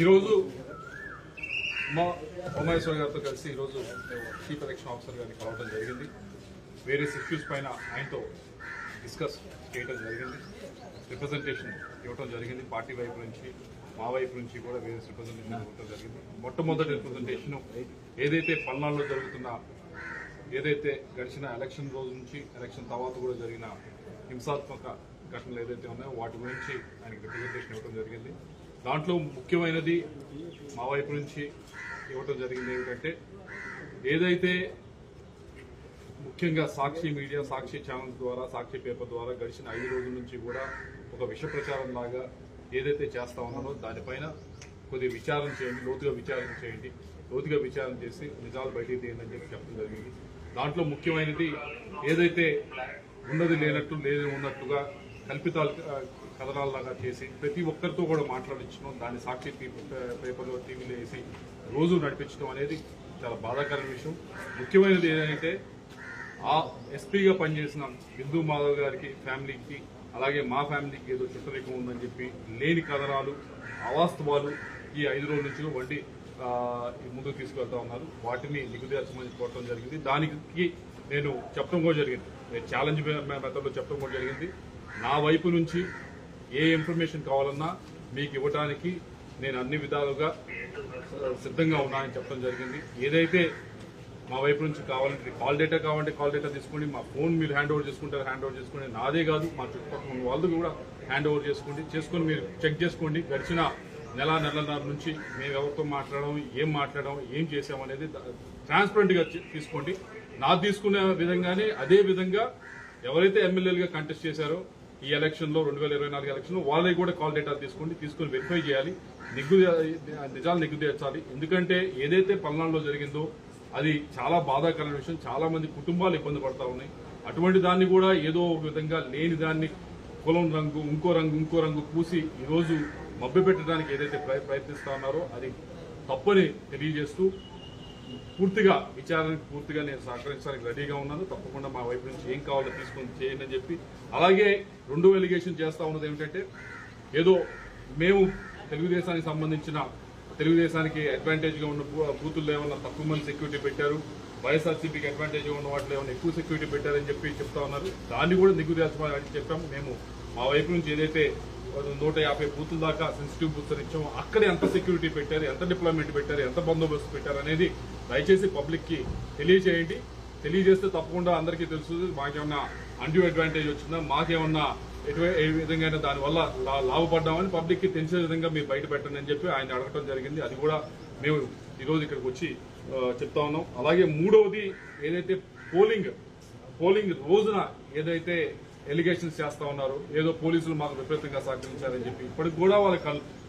ఈరోజు మా ఉమాయేశ్వర గారితో కలిసి ఈరోజు చీఫ్ ఎలక్షన్ ఆఫీసర్ గారిని కలవడం జరిగింది. వేరే ఇష్యూస్ పైన ఆయనతో డిస్కస్ చేయడం జరిగింది. రిప్రజెంటేషన్ ఇవ్వడం జరిగింది. పార్టీ వైపు నుంచి మా వైపు నుంచి కూడా వేరే రిప్రజెంటేషన్ ఇవ్వడం జరిగింది. మొట్టమొదటి రిప్రజెంటేషన్ ఏదైతే పల్నాడులో జరుగుతున్న ఏదైతే గడిచిన ఎలక్షన్ రోజు నుంచి ఎలక్షన్ తర్వాత కూడా జరిగిన హింసాత్మక ఘటనలు ఏదైతే ఉన్నాయో వాటి గురించి ఆయనకి రిప్రజెంటేషన్ ఇవ్వడం జరిగింది. దాంట్లో ముఖ్యమైనది మా వైపు నుంచి ఇవ్వటం జరిగింది ఏమిటంటే ఏదైతే ముఖ్యంగా సాక్షి మీడియా సాక్షి ఛానల్ ద్వారా సాక్షి పేపర్ ద్వారా గడిచిన ఐదు రోజుల నుంచి కూడా ఒక విష ప్రచారం లాగా ఏదైతే చేస్తా ఉన్నారో దానిపైన కొద్దిగా విచారం చేయండి లోతుగా విచారం చేయండి. లోతుగా విచారం చేసి నిజాలు బయటికి తీయండి అని చెప్పి చెప్పడం జరిగింది. దాంట్లో ముఖ్యమైనది ఏదైతే ఉన్నది లేనట్టు లేదు ఉన్నట్టుగా కల్పితాలు కథనాల్లాగా చేసి ప్రతి ఒక్కరితో కూడా మాట్లాడించడం దాన్ని సాక్షి పేపర్లో టీవీలో వేసి రోజు నడిపించడం అనేది చాలా బాధాకరమైన విషయం. ముఖ్యమైనది ఏంటంటే ఆ ఎస్పీగా పనిచేసిన బిందు మాధవ్ గారికి ఫ్యామిలీకి అలాగే మా ఫ్యామిలీకి ఏదో చుట్టరికం ఉందని చెప్పి లేని కథనాలు అవాస్తవాలు ఈ ఐదు రోజుల నుంచి వండి ముందుకు తీసుకెళ్తా ఉన్నారు. వాటిని నిగుదేర్చమని కోరటం జరిగింది. దానికి నేను చెప్పడం కూడా జరిగింది. నేను ఛాలెంజ్ మెథడ్లో చెప్పడం కూడా జరిగింది. నా వైపు నుంచి ఏ ఇన్ఫర్మేషన్ కావాలన్నా మీకు ఇవ్వడానికి నేను అన్ని విధాలుగా సిద్ధంగా ఉన్నానని చెప్పడం జరిగింది. ఏదైతే మా వైపు నుంచి కావాలంటే కాల్ డేటా కావాలంటే కాల్ డేటా తీసుకోండి. మా ఫోన్ మీరు హ్యాండ్ ఓవర్ చేసుకుంటారు హ్యాండ్ ఓవర్ చేసుకోండి నాదే కాదు. మా చుట్టుపక్కల ఉన్న వాళ్ళు కూడా హ్యాండ్ ఓవర్ చేసుకోండి. చేసుకొని మీరు చెక్ చేసుకోండి. గడిచిన నెల నెలన్నర నుంచి మేము ఎవరితో మాట్లాడడం ఏం మాట్లాడడం ఏం చేసాం అనేది తీసుకోండి. నా తీసుకునే విధంగానే అదే విధంగా ఎవరైతే ఎమ్మెల్యేలుగా కంటెస్ట్ చేశారో ఈ ఎలక్షన్లో రెండు వేల ఇరవై నాలుగు ఎలక్షన్లో వాళ్ళకి కూడా కాల్ డేటా తీసుకోండి తీసుకొని వెరిఫై చేయాలి నిగ్గు నిజాలు నిగ్గు తీర్చాలి. ఎందుకంటే ఏదైతే పల్నాడులో జరిగిందో అది చాలా బాధాకరమైన విషయం. చాలా మంది కుటుంబాలు ఇబ్బంది పడతా ఉన్నాయి. అటువంటి దాన్ని కూడా ఏదో ఒక విధంగా లేని దాన్ని కులం రంగు ఇంకో రంగు ఇంకో రంగు పూసి ఈరోజు మభ్య పెట్టడానికి ఏదైతే ప్రయ- ప్రయత్నిస్తా ఉన్నారో అది తప్పని తెలియజేస్తూ పూర్తిగా విచారణకు పూర్తిగా నేను సహకరించడానికి రెడీగా ఉన్నాను. తప్పకుండా మా వైపు నుంచి ఏం కావాలో తీసుకొని చేయండి అని చెప్పి. అలాగే రెండో ఎలిగేషన్ చేస్తా ఉన్నది ఏమిటంటే ఏదో మేము తెలుగుదేశానికి సంబంధించిన తెలుగుదేశానికి అడ్వాంటేజ్గా ఉన్న బూతుల్లో ఏమన్నా తక్కువ మంది సెక్యూరిటీ పెట్టారు. వైఎస్ఆర్సీపీకి అడ్వాంటేజ్గా ఉన్న వాటిలో ఏమైనా ఎక్కువ సెక్యూరిటీ పెట్టారని చెప్పి చెప్తా ఉన్నారు. దాన్ని కూడా నిగ్గుదేశమని చెప్పాము. మేము మా వైపు నుంచి ఏదైతే నూట యాభై బూతుల దాకా సెన్సిటివ్ బూత్స్ ఇచ్చాము అక్కడ ఎంత సెక్యూరిటీ పెట్టారు ఎంత డిప్లాయ్మెంట్ పెట్టారు ఎంత బందోబస్తు పెట్టారు అనేది దయచేసి పబ్లిక్కి తెలియజేయండి తెలియజేస్తే తప్పకుండా అందరికీ తెలుస్తుంది మాకేమన్నా అండ్యూ అడ్వాంటేజ్ వచ్చిందా మాకేమన్నా ఎటువై ఏ విధంగా దాని వల్ల లా- లాభపడ్డామని పబ్లిక్కి తెలిసే విధంగా మీరు బయట పెట్టండి అని చెప్పి ఆయన అడగటం జరిగింది. అది కూడా మేము ఈరోజు ఇక్కడికి వచ్చి చెప్తా ఉన్నాం. అలాగే మూడవది ఏదైతే పోలింగ్ పోలింగ్ రోజున ఏదైతే ఎలిగేషన్స్ చేస్తా ఉన్నారో ఏదో పోలీసులు మాకు విపరీతంగా సహకరించారని చెప్పి ఇప్పటికి కూడా వాళ్ళ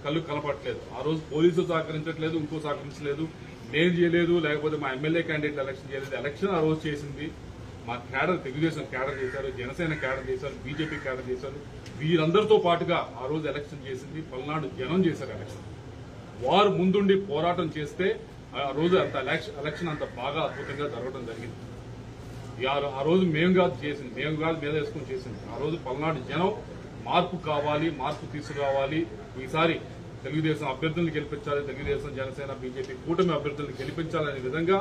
కళ్ళు కలపట్లేదు ఆ రోజు పోలీసులు సహకరించట్లేదు ఇంకో సహకరించలేదు నేను చేయలేదు లేకపోతే మా ఎమ్మెల్యే క్యాండిడేట్ ఎలక్షన్ చేయలేదు. ఎలక్షన్ ఆ రోజు చేసింది. మా క్యాడర్ తెలుగుదేశం క్యాడర్ చేశారు జనసేన క్యాడర్ చేశారు బీజేపీ క్యాడర్ చేశారు. వీరందరితో పాటుగా ఆ రోజు ఎలక్షన్ చేసింది. పల్నాడు జనం చేశారు ఎలక్షన్ వారు ముందుండి పోరాటం చేస్తే ఆ రోజు అంత ఎలక్షన్ అంత బాగా అద్భుతంగా జరగడం జరిగింది. ఈ ఆ ఆ రోజు మేము కాదు చేసింది. మేము కాదు మీద వేసుకొని చేసింది. ఆ రోజు పల్నాడు జనం మార్పు కావాలి మార్పు తీసుకురావాలి. ఈసారి తెలుగుదేశం అభ్యర్థులను గెలిపించాలి తెలుగుదేశం జనసేన బీజేపీ కూటమి అభ్యర్థులను గెలిపించాలనే విధంగా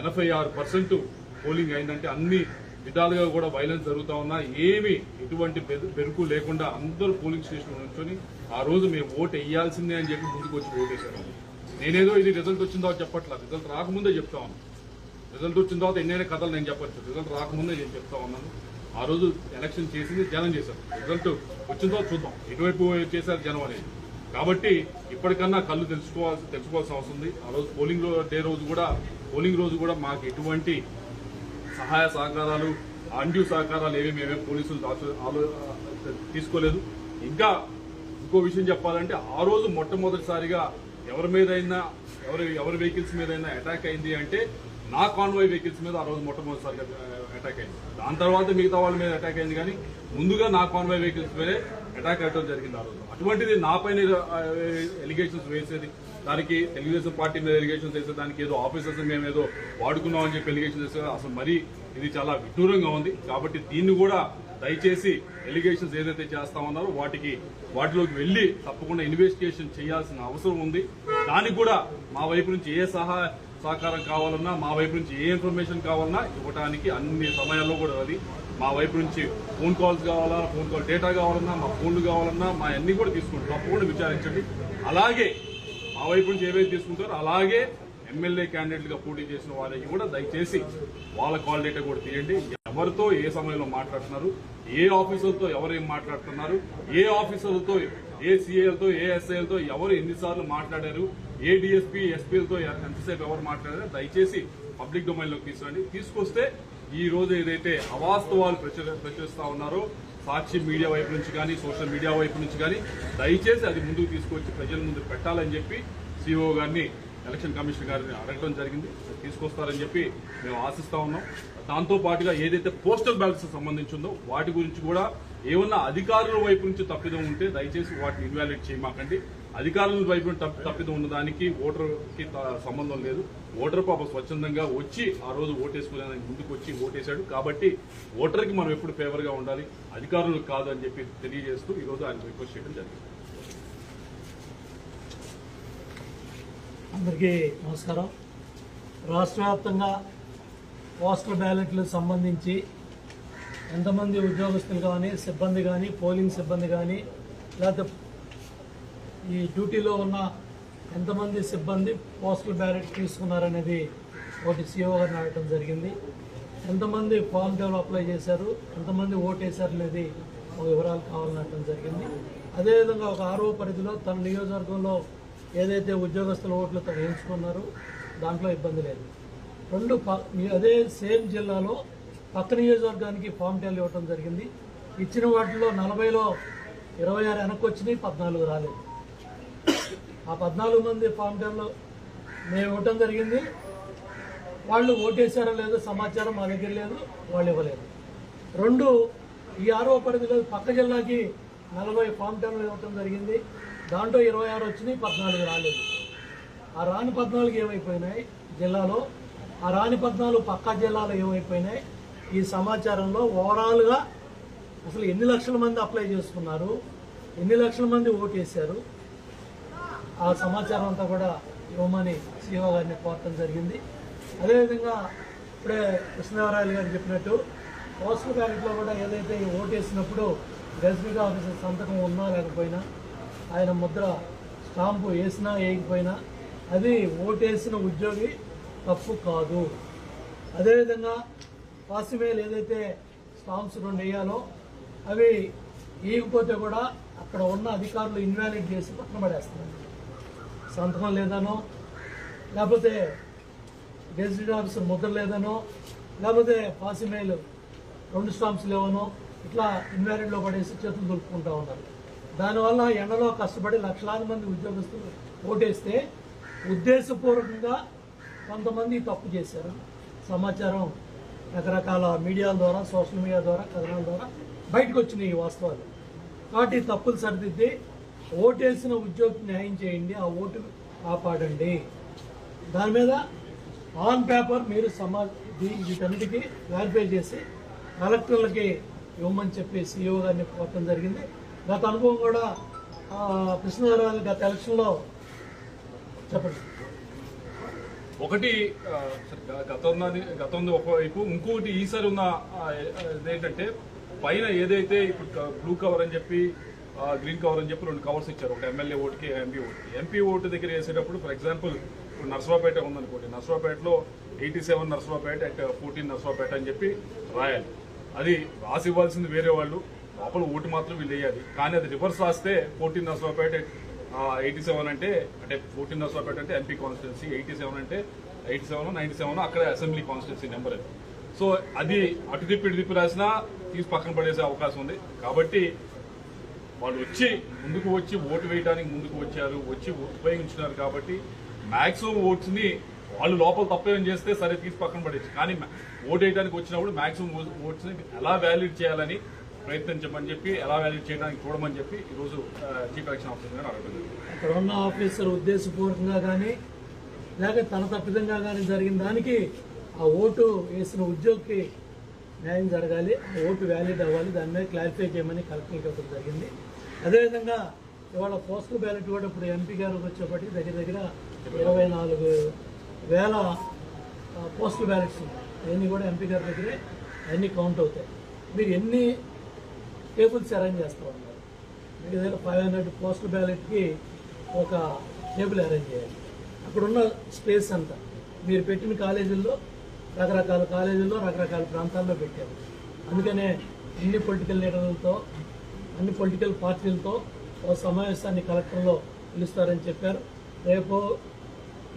ఎనభై ఆరు పర్సెంట్ పోలింగ్ అయిందంటే అన్ని విధాలుగా కూడా వైలెన్స్ జరుగుతూ ఉన్నా ఏమి ఎటువంటి బెరుకు లేకుండా అందరూ పోలింగ్ స్టేషన్లో నుంచొని ఆ రోజు మేము ఓటు వేయాల్సిందే అని చెప్పి ముందుకు వచ్చి ఓటేశారు. నేనేదో ఇది రిజల్ట్ వచ్చిన తర్వాత చెప్పట్లా రిజల్ట్ రాకముందే చెప్తా ఉన్నాను. రిజల్ట్ వచ్చిన తర్వాత ఎన్నైనా కథలు నేను చెప్పచ్చు రిజల్ట్ రాకముందే నేను చెప్తా ఉన్నాను. ఆ రోజు ఎలక్షన్ చేసింది జనం చేశారు. రిజల్ట్ వచ్చిన తర్వాత చూద్దాం. ఎటువైపు చేశారు జనం అనేది. కాబట్టి ఇప్పటికన్నా కళ్ళు తెలుసుకోవాల్సి తెలుసుకోవాల్సిన అవసరం ఉంది. ఆ రోజు పోలింగ్ డే రోజు కూడా పోలింగ్ రోజు కూడా మాకు ఎటువంటి సహాయ సహకారాలు అండ్యూ సహకారాలు ఏవి మేమే పోలీసులు తీసుకోలేదు. ఇంకా ఇంకో విషయం చెప్పాలంటే ఆ రోజు మొట్టమొదటిసారిగా ఎవరి మీదైనా ఎవరి ఎవరి వెహికల్స్ మీదైనా అటాక్ అయింది అంటే నా కాన్వాయ్ వెహికల్స్ మీద ఆ రోజు మొట్టమొదటిసారిగా అటాక్ అయింది. దాని తర్వాత మిగతా వాళ్ళ మీద అటాక్ అయింది కానీ ముందుగా నా కాన్వాయ్ వెహికల్స్ మీదే అటాక్ అవ్వడం జరిగింది ఆ రోజు. అటువంటిది నాపైన ఎలిగేషన్స్ వేసేది. దానికి తెలుగుదేశం పార్టీ మీద ఎలిగేషన్స్ వేసే దానికి ఏదో ఆఫీసర్స్ మేము ఏదో వాడుకున్నాం అని చెప్పి ఎలిగేషన్స్ వేసే అసలు మరీ ఇది చాలా విడ్డూరంగా ఉంది. కాబట్టి దీన్ని కూడా దయచేసి ఎలిగేషన్స్ ఏదైతే చేస్తా ఉన్నారో వాటికి వాటిలోకి వెళ్ళి తప్పకుండా ఇన్వెస్టిగేషన్ చేయాల్సిన అవసరం ఉంది. దానికి కూడా మా వైపు నుంచి ఏ సహాయ సహకారం కావాలన్నా మా వైపు నుంచి ఏ ఇన్ఫర్మేషన్ కావాలన్నా ఇవ్వడానికి అన్ని సమయాల్లో కూడా అది మా వైపు నుంచి ఫోన్ కాల్స్ కావాలా ఫోన్ కాల్ డేటా కావాలన్నా మా ఫోన్లు కావాలన్నా మా అన్ని కూడా తీసుకుంటారు తప్పకుండా విచారించండి. అలాగే మా వైపు నుంచి ఏవైతే తీసుకుంటారో అలాగే ఎమ్మెల్యే క్యాండిడేట్లుగా పోటీ చేసిన వారికి కూడా దయచేసి వాళ్ళ కాల్ డేటా కూడా తీయండి. ఎవరితో ఏ సమయంలో మాట్లాడుతున్నారు ఏ ఆఫీసర్తో ఎవరు మాట్లాడుతున్నారు ఏ ఆఫీసర్లతో ఏ సీఏలతో ఏ ఎస్ఐలతో ఎవరు ఎన్నిసార్లు మాట్లాడారు ఏ డిఎస్పీ ఎస్పీలతో ఎంతసేపు ఎవరు మాట్లాడారో దయచేసి పబ్లిక్ డొమైన్లోకి తీసుకోండి తీసుకురండి. తీసుకొస్తే ఈ రోజు ఏదైతే అవాస్తవాలు ప్రచు ప్రచురిస్తా ఉన్నారో సాక్షి మీడియా వైపు నుంచి కానీ సోషల్ మీడియా వైపు నుంచి కానీ దయచేసి అది ముందుకు తీసుకొచ్చి ప్రజల ముందు పెట్టాలని చెప్పి సిఓ గారిని ఎలక్షన్ కమిషన్ గారిని అడగడం జరిగింది. తీసుకొస్తారని చెప్పి మేము ఆశిస్తా ఉన్నాం. దాంతో పాటుగా ఏదైతే పోస్టల్ బ్యాలెట్స్ సంబంధించిందో వాటి గురించి కూడా ఏమన్నా అధికారుల వైపు నుంచి తప్పిదం ఉంటే దయచేసి వాటిని ఇన్వాలిడ్ చేయమాకండి. అధికారుల వైపు తప్పి- తప్పిదం ఉన్నదానికి ఓటర్కి త- సంబంధం లేదు. ఓటర్ పాప స్వచ్ఛందంగా వచ్చి ఆ రోజు ఓటేసుకునేదానికి ముందుకు వచ్చి ఓటేశాడు. కాబట్టి ఓటర్కి మనం ఎప్పుడు ఫేవర్గా ఉండాలి. అధికారులకు కాదు అని చెప్పి తెలియజేస్తూ ఈ రోజు ఆయన రిక్వెస్ట్ చేయడం జరిగింది. అందరికీ నమస్కారం. రాష్ట్ర వ్యాప్తంగా పోస్టల్ బ్యాలెట్లకు సంబంధించి ఎంతమంది ఉద్యోగస్తులు కానీ సిబ్బంది కానీ పోలింగ్ సిబ్బంది కానీ లేకపోతే ఈ డ్యూటీలో ఉన్న ఎంతమంది సిబ్బంది పోస్టల్ బ్యాలెట్ తీసుకున్నారనేది ఒకటి సీఓ గారిని అడగడం జరిగింది. ఎంతమంది ఫామ్ డెవలప్ అప్లై చేశారు ఎంతమంది ఓటేశారు అనేది ఒక వివరాలు కావాలని జరిగింది. అదేవిధంగా ఒక ఆరో పరిధిలో తన నియోజకవర్గంలో ఏదైతే ఉద్యోగస్తుల ఓట్లు తను ఎంచుకున్నారో దాంట్లో ఇబ్బంది లేదు. రెండు ప- అదే సేమ్ జిల్లాలో పక్క నియోజకవర్గానికి ఫామ్ టెల్ ఇవ్వడం జరిగింది. ఇచ్చిన వాటిలో నలభైలో ఇరవై ఆరు వెనక్కి వచ్చినాయి పద్నాలుగు రాలేదు. ఆ పద్నాలుగు మంది ఫామ్ టైంలో మేము ఇవ్వటం జరిగింది. వాళ్ళు ఓటేశారో లేదో సమాచారం మా దగ్గర లేదు వాళ్ళు ఇవ్వలేదు. రెండు ఈ ఆరో పరిధిలో పక్క జిల్లాకి నలభై ఫామ్ టైంలు ఇవ్వటం జరిగింది. దాంట్లో ఇరవై ఆరు వచ్చినాయి పద్నాలుగు రాలేదు. ఆ రాని పద్నాలుగు ఏమైపోయినాయి జిల్లాలో? ఆ రాని పద్నాలుగు పక్క జిల్లాలో ఏమైపోయినాయి? ఈ సమాచారంలో ఓవరాల్గా అసలు ఎన్ని లక్షల మంది అప్లై చేసుకున్నారు? ఎన్ని లక్షల మంది ఓటేశారు? ఆ సమాచారం అంతా కూడా ఇవ్వమని సీఓ గారిని కోరటం జరిగింది. అదేవిధంగా ఇప్పుడే కృష్ణదేవరాయలు గారు చెప్పినట్టు పోస్టల్ బ్యాలెట్లో కూడా ఏదైతే ఓటు ఓటేసినప్పుడు గెజిటెడ్ ఆఫీసర్ సంతకం ఉన్నా లేకపోయినా ఆయన ముద్ర స్టాంపు వేసినా వేయకపోయినా అది ఓటేసిన ఉద్యోగి తప్పు కాదు. అదేవిధంగా పాసిమేల్ ఏదైతే స్టాంప్స్ రెండు వేయాలో అవి వేయకపోతే కూడా అక్కడ ఉన్న అధికారులు ఇన్వాలిడ్ చేసి పక్కన పడేస్తున్నారు. సంతకం లేదనో లేకపోతే గెజిటెడ్ ఆఫీసర్ ముద్ర లేదనో లేకపోతే పాసిమేల్ రెండు స్టాంప్స్ లేవనో ఇట్లా ఇన్వాలిడ్లో పడేసి చేతులు దొరుకుకుంటా ఉన్నారు. దానివల్ల ఎండలో కష్టపడి లక్షలాది మంది ఉద్యోగస్తులు ఓటేస్తే ఉద్దేశపూర్వకంగా కొంతమంది తప్పు చేశారు. సమాచారం రకరకాల మీడియాల ద్వారా సోషల్ మీడియా ద్వారా కథనాల ద్వారా బయటకు వచ్చినాయి ఈ వాస్తవాలు. కాబట్టి తప్పులు సరిదిద్ది ఓటేసిన ఉద్యోగికి న్యాయం చేయండి ఆ ఓటు కాపాడండి. దాని మీద ఆన్ పేపర్ మీరు సమా దీ- వీటన్నిటికీ క్లారిఫై చేసి కలెక్టర్లకి ఇవ్వమని చెప్పి సీఈఓ గారిని కోరటం జరిగింది. గత అనుభవం కూడా ఆ, కృష్ణారావు గత ఎలక్షన్లో చెప్పండి. ఒకటి ఆ, సరే, గతంలో ఒకవైపు ఇంకొకటి ఈసారి ఉన్న ఏంటంటే పైన ఏదైతే ఇప్పుడు బ్లూ కవర్ అని చెప్పి గ్రీన్ కవర్ అని చెప్పి రెండు కవర్స్ ఇచ్చారు. ఒకటి ఎమ్మెల్యే ఓటుకి ఎంపీ ఓటుకి. ఎంపీ ఓటు దగ్గర వేసేటప్పుడు ఫర్ ఎగ్జాంపుల్ ఇప్పుడు నర్సరావుపేట ఉందనుకోండి. నర్సరావుపేటలో eighty seven Narasaraopet at fourteen Narasaraopet అని చెప్పి రాయాలి. అది రాసి ఇవ్వాల్సింది వేరే వాళ్ళు. లోపల ఓటు మాత్రం వీళ్ళు వేయాలి. కానీ అది రివర్స్ రాస్తే ఫోర్టీన్ నర్సరావుపేట ఎయిటీ సెవెన్ అంటే అంటే ఫోర్టీన్ నర్సరావుపేట అంటే ఎంపీ కాన్స్టిట్యున్సీ ఎయిటీ సెవెన్ అంటే ఎయిటీ సెవెన్ నైన్టీ సెవెన్ అక్కడ అసెంబ్లీ కాన్స్టిట్యున్సీ నెంబర్ అది. సో అది అటు తిప్పి ఇటు తిప్పి రాసినా తీసి పక్కన పడేసే అవకాశం ఉంది. కాబట్టి వాళ్ళు వచ్చి ముందుకు వచ్చి ఓటు వేయడానికి ముందుకు వచ్చారు వచ్చి ఉపయోగించినారు కాబట్టి మ్యాక్సిమం ఓట్స్ని వాళ్ళు లోపల తప్పేం చేస్తే సరే తీసి పక్కన పడేసి కానీ ఓటు వేయడానికి వచ్చినప్పుడు మ్యాక్సిమం ఓట్స్ని ఎలా వ్యాలిడ్ చేయాలని ప్రయత్నించమని చెప్పి ఎలా వ్యాలిడ్ చేయడానికి చూడమని చెప్పి ఈరోజు చీఫ్ ఎలక్షన్ ఆఫీసర్ గారు అడగడం అక్కడ ఉన్న ఆఫీసర్ ఉద్దేశపూర్వకంగా కానీ లేక తన తప్పిదంగా కానీ జరిగిన దానికి ఆ ఓటు వేసిన ఉద్యోగికి న్యాయం జరగాలి ఆ ఓటు వ్యాలిడ్ అవ్వాలి దాని మీద క్లారిఫై చేయమని కలెక్టర్ జరిగింది. అదేవిధంగా ఇవాళ పోస్టల్ బ్యాలెట్ కూడా ఇప్పుడు ఎంపీ గారు వచ్చేప్పటికి దగ్గర దగ్గర ఇరవై నాలుగు వేల పోస్టల్ బ్యాలెట్స్ ఉన్నాయి. అవన్నీ కూడా ఎంపీ గారి దగ్గరే అన్నీ కౌంట్ అవుతాయి. మీరు ఎన్ని టేబుల్స్ అరేంజ్ చేస్తూ ఉన్నారు? మీకు దగ్గర ఫైవ్ హండ్రెడ్ పోస్టల్ బ్యాలెట్కి ఒక టేబుల్ అరేంజ్ చేయాలి. అక్కడున్న స్పేస్ అంతా మీరు పెట్టిన కాలేజీల్లో రకరకాల కాలేజీల్లో రకరకాల ప్రాంతాల్లో పెట్టారు. అందుకనే అన్ని పొలిటికల్ లీడర్లతో అన్ని పొలిటికల్ పార్టీలతో ఓ సమావేశాన్ని కలెక్టర్లో పిలుస్తారని చెప్పారు. రేపో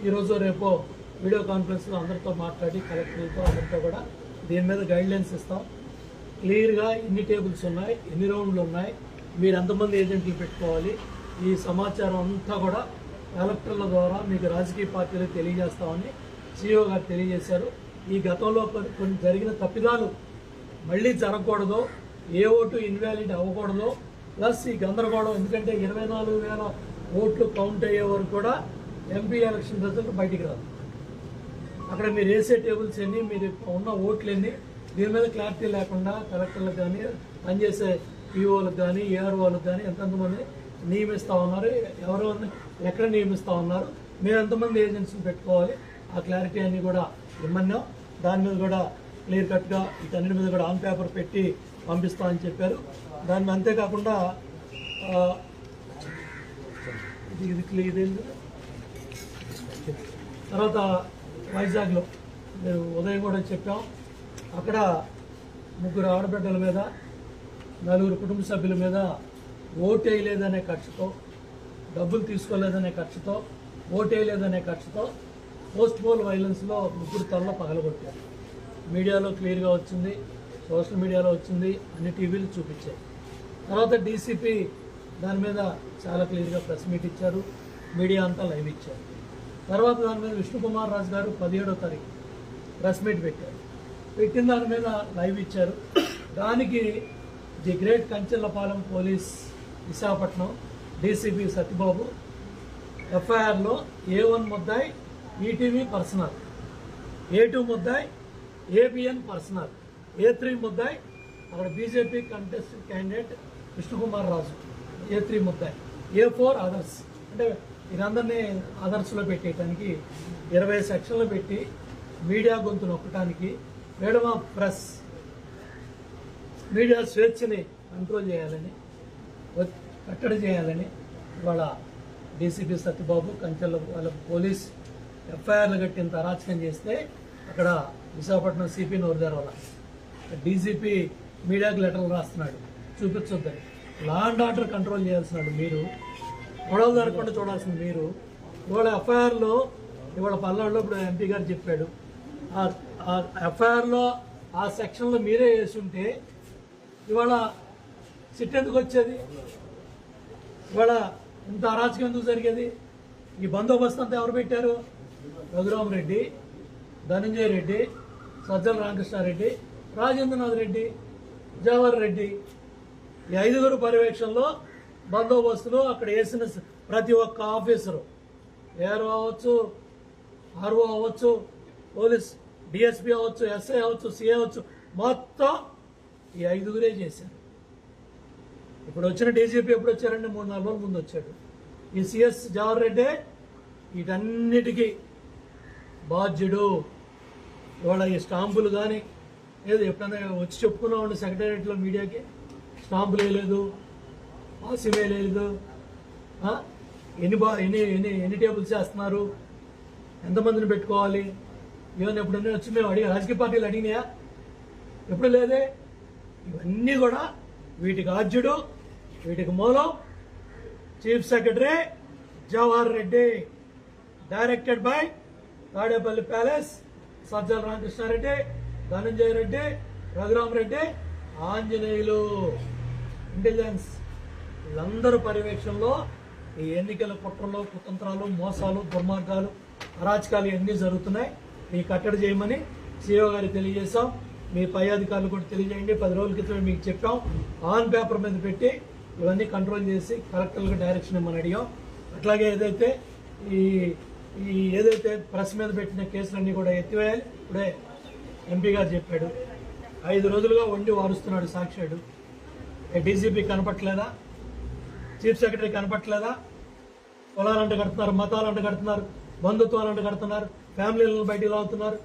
ఈరోజు రేపో వీడియో కాన్ఫరెన్స్లో అందరితో మాట్లాడి కలెక్టర్లతో అందరితో కూడా దీని మీద గైడ్లైన్స్ ఇస్తాం. క్లియర్గా ఎన్ని టేబుల్స్ ఉన్నాయి ఎన్ని రౌండ్లు ఉన్నాయి మీరు ఎంతమంది ఏజెంట్లు పెట్టుకోవాలి ఈ సమాచారం అంతా కూడా కలెక్టర్ల ద్వారా మీకు రాజకీయ పార్టీలకు తెలియజేస్తామని సిఇఓ గారు తెలియజేశారు. ఈ గతంలో కొన్ని- కొన్ని జరిగిన తప్పిదాలు మళ్ళీ జరగకూడదు. ఏ ఓటు ఇన్వాలిడ్ అవ్వకూడదు ప్లస్ ఈ గందరగోళం ఎందుకంటే ఇరవై నాలుగు వేల ఓట్లు కౌంట్ అయ్యే వరకు కూడా ఎంపీ ఎలక్షన్ రిజల్ట్ బయటికి రాదు. అక్కడ మీరు వేసే టేబుల్స్ ఎన్ని మీరు ఉన్న ఓట్లు ఎన్ని దీని మీద క్లారిటీ లేకుండా కలెక్టర్లకు కానీ పనిచేసే ఈఓలకు కానీ ఏఆర్ఓలకు కానీ ఎంతమంది నియమిస్తూ ఉన్నారు ఎవరు ఎక్కడ నియమిస్తూ ఉన్నారు మేము ఎంతమంది ఏజెన్సీని పెట్టుకోవాలి ఆ క్లారిటీ అన్నీ కూడా ఇమ్మన్నాం. దాని మీద కూడా క్లియర్ కట్గా వీటన్నిటి మీద కూడా ఆన్ పేపర్ పెట్టి పంపిస్తామని చెప్పారు. దాన్ని అంతేకాకుండా ఇది క్లియర్ తర్వాత వైజాగ్లో మేము ఉదయం కూడా చెప్పాం. అక్కడ ముగ్గురు ఆడబిడ్డల మీద నలుగురు కుటుంబ సభ్యుల మీద ఓటు వేయలేదనే ఖర్చుతో డబ్బులు తీసుకోలేదనే ఖర్చుతో ఓటు వేయలేదనే ఖర్చుతో పోస్ట్ పోల్ వైలెన్స్లో ముగ్గురు తలలో పగలగొట్టారు. మీడియాలో క్లియర్గా వచ్చింది. సోషల్ మీడియాలో వచ్చింది అన్ని టీవీలు చూపించాయి. తర్వాత డీసీపీ దాని మీద చాలా క్లియర్గా ప్రెస్ మీట్ ఇచ్చారు మీడియా అంతా లైవ్ ఇచ్చారు. తర్వాత దాని మీద విష్ణుకుమార్ రాజు గారు పదిహేడో తారీఖు ప్రెస్ మీట్ పెట్టారు. పెట్టిన దాని మీద లైవ్ ఇచ్చారు. దానికి the great Kanchellapalem police Visakhapatnam DCP Satyababu ఎఫ్ఐఆర్లో ఏ వన్ ముద్దాయి ఈటీవీ పర్సనల్ ఏ టూ ముద్దాయి ఏబిఎన్ పర్సనల్. ఏ త్రీ ముద్దాయి అక్కడ BJP contest candidate Vishnukumar Raju. A three ముద్దాయి. ఏ ఫోర్ అదర్స్ అంటే వీరందరినీ అదర్స్లో పెట్టేయటానికి ఇరవై సెక్షన్లు పెట్టి మీడియా గొంతు నొక్కటానికి ఫ్రీడమ్ ఆఫ్ ప్రెస్ మీడియా స్వేచ్ఛని కంట్రోల్ చేయాలని కట్టడి చేయాలని ఇవాళ డీసీపీ సత్యబాబు కంచెల వాళ్ళ పోలీస్ ఎఫ్ఐఆర్లు కట్టిన అరాచకం చేస్తే అక్కడ విశాఖపట్నం సిపి నోరుదారు వాళ్ళ డీజీపీ మీడియాకు లెటర్లు రాస్తున్నాడు. చూపించొద్దని. లా అండ్ ఆర్డర్ కంట్రోల్ చేయాల్సినాడు మీరు. గొడవలు జరగకుండా చూడాల్సింది మీరు. ఇవాళ ఎఫ్ఐఆర్లో ఇవాళ పల్నాడులో ఇప్పుడు ఎంపీ గారు చెప్పాడు. ఆ ఎఫ్ఐఆర్లో ఆ సెక్షన్లో మీరే వేసుంటే ఇవాళ సిట్ ఎందుకు వచ్చేది? ఇవాళ ఇంత అరాచకం ఎందుకు జరిగేది? ఈ బందోబస్తు అంతా ఎవరు పెట్టారు? రఘురామరెడ్డి ధనంజయ రెడ్డి సజ్జల రామకృష్ణారెడ్డి రాజేంద్రనాథ్ రెడ్డి జవహర్ రెడ్డి ఈ ఐదుగురు పర్యవేక్షణలో బందోబస్తులు అక్కడ వేసిన ప్రతి ఒక్క ఆఫీసరు. ఏఆర్ఓ అవ్వచ్చు ఆర్ఓ అవ్వచ్చు పోలీస్ డిఎస్పీ అవ్వచ్చు ఎస్ఐ అవ్వచ్చు సిఏ అవ్వచ్చు మొత్తం ఈ ఐదుగురే చేశారు. ఇప్పుడు వచ్చిన డీజీపీ ఎప్పుడు వచ్చారండి? మూడు నాలుగు రోజుల ముందు వచ్చాడు. ఈ సిఎస్ జవహర్ రెడ్డే వీటన్నిటికీ బాధ్యుడు. ఇవాళ ఈ స్టాంపులు కానీ ఏదో ఎప్పుడైనా వచ్చి చెప్పుకున్నా ఉండే సెక్రటేరియట్లో మీడియాకి. స్టాంపులు వేయలేదు పాసి వేయలేదు ఎన్ని బా ఎన్ని ఎన్ని ఎన్ని టేబుల్స్ చేస్తున్నారు? ఎంతమందిని పెట్టుకోవాలి? ఏమైనా ఎప్పుడైనా వచ్చి మేము అడిగా రాజకీయ పార్టీలు అడిగినాయా? ఎప్పుడు లేదే? ఇవన్నీ కూడా వీటికి ఆద్యుడు వీటికి మూలం chief secretary Jawahar Reddy. Directed by Tadepalli palace Sajjala Ramakrishna Reddy. Dhananjaya Reddy Raghurama Reddy Anjaneyulu. Intelligence వీళ్ళందరూ పర్యవేక్షణలో ఈ ఎన్నికల కుట్రలు కుతంత్రాలు మోసాలు దుర్మార్గాలు అరాచకాలు ఇవన్నీ జరుగుతున్నాయి. ఈ కట్టడి చేయమని సీఓ గారికి తెలియజేశాం. మీ పై అధికారులు కూడా తెలియజేయండి. పది రోజుల క్రితమే మీకు చెప్పాం. ఆన్ పేపర్ మీద పెట్టి ఇవన్నీ కంట్రోల్ చేసి కలెక్టర్లకు డైరెక్షన్ ఇమ్మని అడిగాం. అట్లాగే ఏదైతే ఈ ఈ ఏదైతే ప్రెస్ మీద పెట్టిన కేసులన్నీ కూడా ఎత్తివేయాలి. ఇప్పుడే ఎంపీ గారు చెప్పాడు. ఐదు రోజులుగా వండి వారుస్తున్నాడు సాక్షాడు. ఏ డీజీపీ కనపట్లేదా చీఫ్ సెక్రటరీ కనపట్లేదా కులాలంట కడుతున్నారు మతాలంట కడుతున్నారు బంధుత్వాలంట కడుతున్నారు ఫ్యామిలీలను బయటికి లాగుతున్నారు.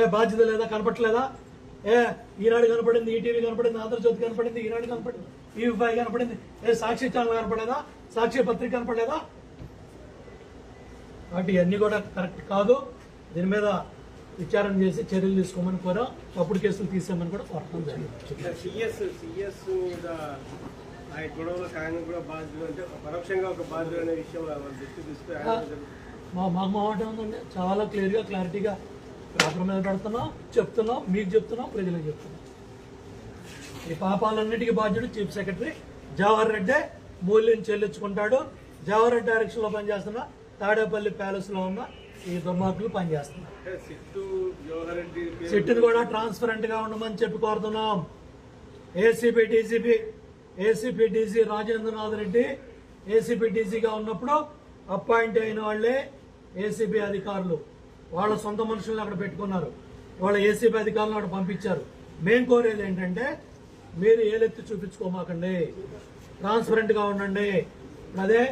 ఏ బాధ్యత లేదా? కనపట్లేదా ఏ ఈనాడు కనపడింది ఈటీవీ కనపడింది ఆంధ్రజ్యోతి కనపడింది ఈనాడు కనపడింది టీవీ ఫైవ్ కనపడింది ఏ సాక్షి ఛానల్ కనపడేదా సాక్షి పత్రిక కనపడలేదా? వాటి అన్ని కూడా కరెక్ట్ కాదు. దీని మీద విచారణ చేసి చర్యలు తీసుకోమని కోరా. తప్పుడు కేసులు తీసేయమని కూడా కోరడం జరిగింది. గొడవలో ఆయన కూడా బాధ్యులు అంటే పరోక్షంగా ఒక బాధ్యులు అనే విషయం దృష్టి తీసుకుని మా మాకు మాట ఉందండి చాలా క్లియర్గా క్లారిటీగా పేపర్ మీద పెడుతున్నాం చెప్తున్నాం మీకు చెప్తున్నాం ప్రజలకు చెప్తున్నాం. ఈ పాపాలన్నిటికీ బాధ్యుడు చీఫ్ సెక్రటరీ జవహర్ రెడ్డి మూల్యం చెల్లించుకుంటాడు. జవహర్ రెడ్డి డైరెక్షన్లో పనిచేస్తున్న తాడేపల్లి ప్యాలెస్లో ఉన్న ఈ దుర్మార్గులు పనిచేస్తున్నారు. అంటే సిట్టు జవహర్ రెడ్డి పేరు సిట్టును కూడా ట్రాన్స్పరెంట్గా ఉండమని చెప్పి కోరుతున్నాం. ACP DCP ACP DC Rajendranath Reddy ACP డీసీగా ఉన్నప్పుడు అపాయింట్ అయిన వాళ్ళే ఏసీబీ అధికారులు. వాళ్ళ సొంత మనుషులను అక్కడ పెట్టుకున్నారు. వాళ్ళ ఏసీబీ అధికారులను అక్కడ పంపించారు. మేం కోరేది ఏంటంటే మీరు ఏలెత్తి చూపించుకోమాకండి. ట్రాన్స్పరెంట్గా ఉండండి. అదే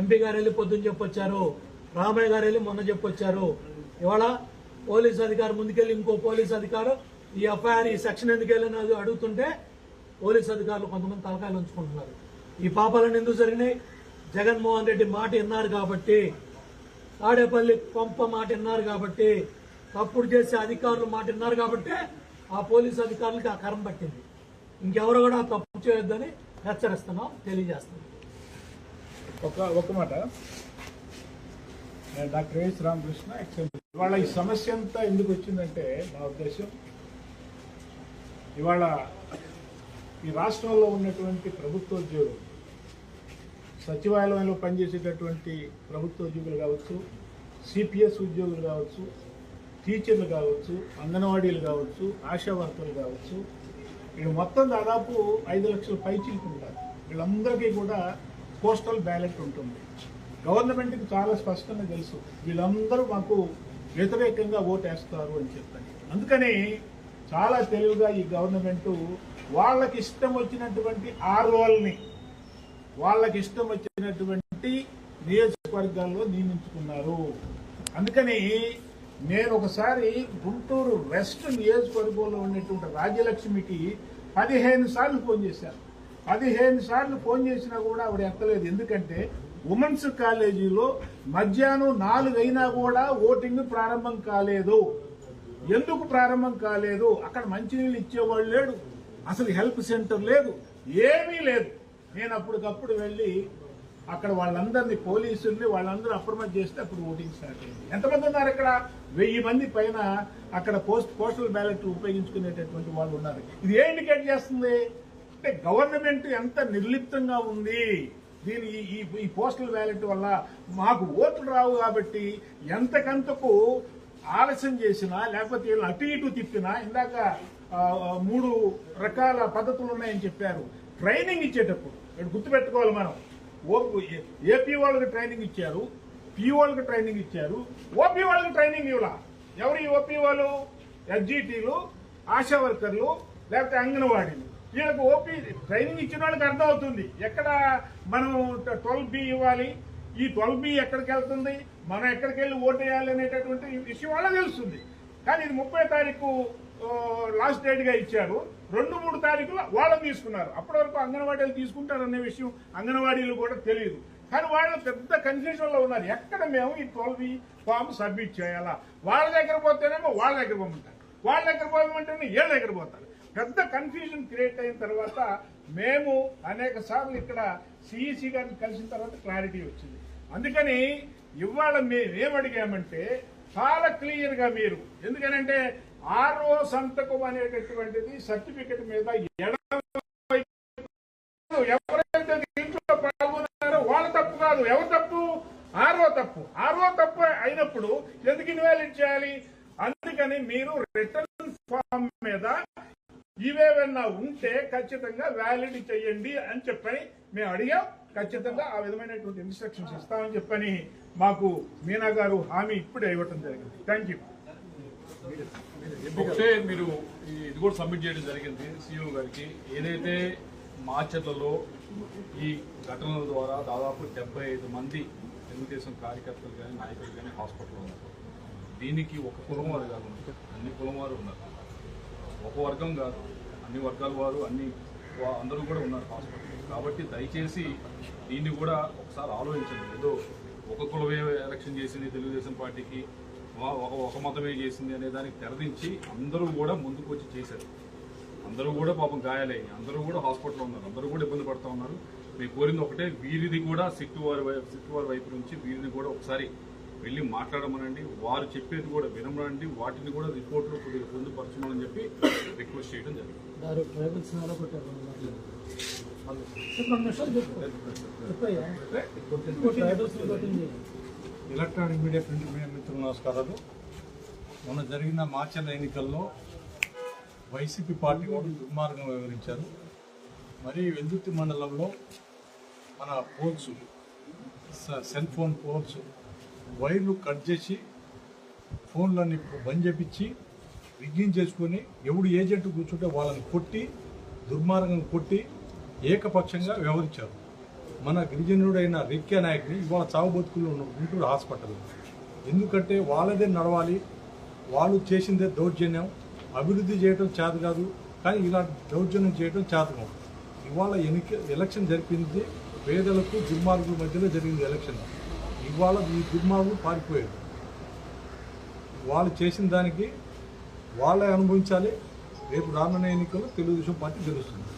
ఎంపీ గారు వెళ్ళి పొద్దున్న చెప్పొచ్చారు. రామయ్య గారు వెళ్ళి మొన్న చెప్పొచ్చారు. ఇవాళ పోలీస్ అధికారి ముందుకెళ్ళి ఇంకో పోలీస్ అధికారు ఈ ఎఫ్ఐఆర్ ఈ సెక్షన్ ఎందుకు వెళ్ళినది అడుగుతుంటే పోలీస్ అధికారులు కొంతమంది తలకాయలు ఉంచుకుంటున్నారు. ఈ పాపాలను ఎందుకు జరిగినాయి? జగన్మోహన్ రెడ్డి మాట విన్నారు కాబట్టి తాడేపల్లి పంప మాట విన్నారు కాబట్టి తప్పుడు చేసే అధికారులు మాట విన్నారు కాబట్టి ఆ పోలీస్ అధికారులకి ఆ కరం పట్టింది. ఇంకెవరు కూడా తప్పు చేయొద్దని హెచ్చరిస్తున్నాం తెలియజేస్తున్నాం. ఒక ఒక మాట. డాక్టర్ ఎస్ రామకృష్ణ ఎక్సెల్ ఇవాళ ఈ సమస్య అంతా ఎందుకు వచ్చిందంటే నా ఉద్దేశం ఇవాళ ఈ రాష్ట్రంలో ఉన్నటువంటి ప్రభుత్వోద్యోగులు సచివాలయంలో పనిచేసేటటువంటి ప్రభుత్వోద్యోగులు కావచ్చు సిపిఎస్ ఉద్యోగులు కావచ్చు టీచర్లు కావచ్చు అంగన్వాడీలు కావచ్చు ఆశా వర్కర్లు కావచ్చు వీళ్ళు మొత్తం దాదాపు ఐదు లక్షల పైచీలకు ఉంటారు వీళ్ళందరికీ కూడా పోస్టల్ బ్యాలెట్ ఉంటుంది. గవర్నమెంట్కి చాలా స్పష్టంగా తెలుసు. వీళ్ళందరూ మాకు వ్యతిరేకంగా ఓటేస్తారు అని చెప్పని. అందుకని చాలా తెలివిగా ఈ గవర్నమెంట్ వాళ్ళకి ఇష్టం వచ్చినటువంటి ఆర్ఓల్ని వాళ్ళకి ఇష్టం వచ్చినటువంటి నియోజకవర్గాల్లో నియమించుకున్నారు. అందుకని నేను ఒకసారి గుంటూరు వెస్ట్ నియోజకవర్గంలో ఉన్నటువంటి రాజ్యలక్ష్మికి పదిహేను సార్లు ఫోన్ చేశాను పదిహేను సార్లు ఫోన్ చేసినా కూడా ఆవిడ ఎత్తలేదు. ఎందుకంటే ఉమెన్స్ కాలేజీలో మధ్యాహ్నం నాలుగైనా కూడా ఓటింగ్ ప్రారంభం కాలేదు. ఎందుకు ప్రారంభం కాలేదు? అక్కడ మంచినీళ్ళు ఇచ్చేవాళ్ళు లేడు. అసలు హెల్ప్ సెంటర్ లేదు. ఏమీ లేదు. నేను అప్పటికప్పుడు వెళ్ళి అక్కడ వాళ్ళందరినీ పోలీసుల్ని వాళ్ళందరూ అప్రమట్ చేస్తే అప్పుడు ఓటింగ్ స్టార్ట్ అయింది. ఎంతమంది ఉన్నారు ఇక్కడ? వెయ్యి మంది పైన అక్కడ పోస్ట్ పోస్టల్ బ్యాలెట్ ఉపయోగించుకునేటటువంటి వాళ్ళు ఉన్నారు. ఇది ఏ ఇండికేట్ చేస్తుంది? అంటే గవర్నమెంట్ ఎంత నిర్లిప్తంగా ఉంది? దీని ఈ- ఈ పోస్టల్ బ్యాలెట్ వల్ల మాకు ఓట్లు రావు కాబట్టి ఎంతకంతకు ఆలస్యం చేసినా లేకపోతే వీళ్ళని అటు ఇటు తిప్పినా ఇందాక మూడు రకాల పద్ధతులు ఉన్నాయని చెప్పారు. ట్రైనింగ్ ఇచ్చేటప్పుడు ఇక్కడ గుర్తుపెట్టుకోవాలి మనం. ఓ- ఏపీ వాళ్ళకి ట్రైనింగ్ ఇచ్చారు పి వాళ్ళకి ట్రైనింగ్ ఇచ్చారు ఓపీ వాళ్ళకి ట్రైనింగ్ ఇవ్వాల. ఎవరు ఈ ఓపీ వాళ్ళు? ఎస్జిటీలు ఆశా వర్కర్లు లేకపోతే అంగన్వాడీలు. వీళ్ళకి ఓపీ ట్రైనింగ్ ఇచ్చిన వాళ్ళకి అర్థం అవుతుంది ఎక్కడ మనం ట్వెల్వ్ బి ఇవ్వాలి ఈ ట్వెల్వ్ బి ఎక్కడికి వెళ్తుంది మనం ఎక్కడికి వెళ్ళి ఓటు వేయాలి అనేటటువంటి విషయం వాళ్ళకి తెలుస్తుంది. కానీ ఇది ముప్పై తారీఖు లాస్ట్ డేట్గా ఇచ్చారు. రెండు మూడు తారీఖులు వాళ్ళని తీసుకున్నారు. అప్పటి వరకు అంగన్వాడీలు తీసుకుంటారనే విషయం అంగన్వాడీలు కూడా తెలియదు. కానీ వాళ్ళు పెద్ద కన్ఫ్యూజన్లో ఉన్నారు. ఎక్కడ మేము ఈ ట్వెల్వ్ ఫామ్ సబ్మిట్ చేయాలా? వాళ్ళ దగ్గర పోతేనేమో వాళ్ళ దగ్గర పోమంటారు వాళ్ళ దగ్గర పోమంటేనే వీళ్ళ దగ్గర పోతారు. పెద్ద కన్ఫ్యూజన్ క్రియేట్ అయిన తర్వాత మేము అనేక సార్లు ఇక్కడ సిఈసి గారిని కలిసిన తర్వాత క్లారిటీ వచ్చింది. అందుకని ఇవాళ మేము ఏమడిగామంటే చాలా క్లియర్గా మీరు ఎందుకనంటే ఆర్ఓ సంతకం అనేటటువంటిది సర్టిఫికెట్ మీద ఎవరైతే దీంట్లో పాల్గొన్నారో వాళ్ళ తప్పు కాదు. ఎవరు తప్పు? ఆరో తప్పు. ఆరో తప్పు అయినప్పుడు ఎందుకు ఇన్వాలిడ్ చేయాలి? అందుకని మీరు రిటర్న్ ఫామ్ మీద ఇవేవన్నా ఉంటే ఖచ్చితంగా వ్యాలిడ్ చేయండి అని చెప్పని మేము అడిగాం. ఖచ్చితంగా ఆ విధమైనటువంటి ఇన్స్ట్రక్షన్స్ ఇస్తామని చెప్పని మాకు మీనా గారు హామీ ఇప్పుడే ఇవ్వటం జరిగింది. థ్యాంక్ యూ ఒకటే మీరు ఇది కూడా సబ్మిట్ చేయడం జరిగింది సీఎం గారికి. ఏదైతే మార్చర్లలో ఈ ఘటనల ద్వారా దాదాపు డెబ్బై ఐదు మంది తెలుగుదేశం కార్యకర్తలు కానీ నాయకులు కానీ హాస్పిటల్లో ఉన్నారు. దీనికి ఒక కులం వారు కాదు అన్ని కులం వారు ఉన్నారు. ఒక వర్గం కాదు. అన్ని వర్గాల వారు అన్ని వా- అందరూ కూడా ఉన్నారు హాస్పిటల్. కాబట్టి దయచేసి దీన్ని కూడా ఒకసారి ఆలోచించండి. ఏదో ఒక కులమే ఎలక్షన్ చేసింది తెలుగుదేశం పార్టీకి ఒక ఒక మతమే చేసింది అనే దానికి తెరదించి అందరూ కూడా ముందుకు వచ్చి చేశారు. అందరూ కూడా పాపం గాయాలయ్యి అందరూ కూడా హాస్పిటల్లో ఉన్నారు. అందరూ కూడా ఇబ్బంది పడుతూ ఉన్నారు. మీకు కోరింది ఒకటే వీరిది కూడా సిట్టు వారి సిట్టు వారి వైపు నుంచి వీరిని కూడా ఒకసారి వెళ్ళి మాట్లాడమనండి. వారు చెప్పేది కూడా వినమనండి. వాటిని కూడా రిపోర్ట్లో కొద్దిగా పొందుపరచమని చెప్పి రిక్వెస్ట్ చేయడం జరిగింది. ఎలక్ట్రానిక్ మీడియా ప్రింట్ మీడియా మిత్రులు నమస్కారాలు. మొన్న జరిగిన మార్చల ఎన్నికల్లో వైసీపీ పార్టీ వాళ్ళు దుర్మార్గం వివరించారు. మరి వెల్దుర్తి మండలంలో మన పోల్స్ స- సెల్ ఫోన్ పోల్స్ వైర్లు కట్ చేసి ఫోన్లన్నీ బంద్ చేపించి రిగ్గింగ్ చేసుకొని ఎవడు ఏజెంట్ కూర్చుంటే వాళ్ళని కొట్టి దుర్మార్గం కొట్టి ఏకపక్షంగా వ్యవహరించారు. మన గిరిజనుడైన రిక్య నాయక్ని ఇవాళ చావు బతుకులు ఉన్న గుంటూరు హాస్పిటల్. ఎందుకంటే వాళ్ళదే నడవాలి వాళ్ళు చేసిందే దౌర్జన్యం అభివృద్ధి చేయడం చేత కాదు కానీ ఇలాంటి దౌర్జన్యం చేయడం చేతకం ఇవాళ ఎన్నిక ఎలక్షన్ జరిపింది పేదలకు దుర్మార్గుల మధ్యలో జరిగింది ఎలక్షన్. ఇవాళ ఈ దుర్మార్గులు పారిపోయారు. వాళ్ళు చేసిన దానికి వాళ్ళే అనుభవించాలి. రేపు రానున్న ఎన్నికల్లో తెలుగుదేశం పార్టీ గెలుస్తుంది.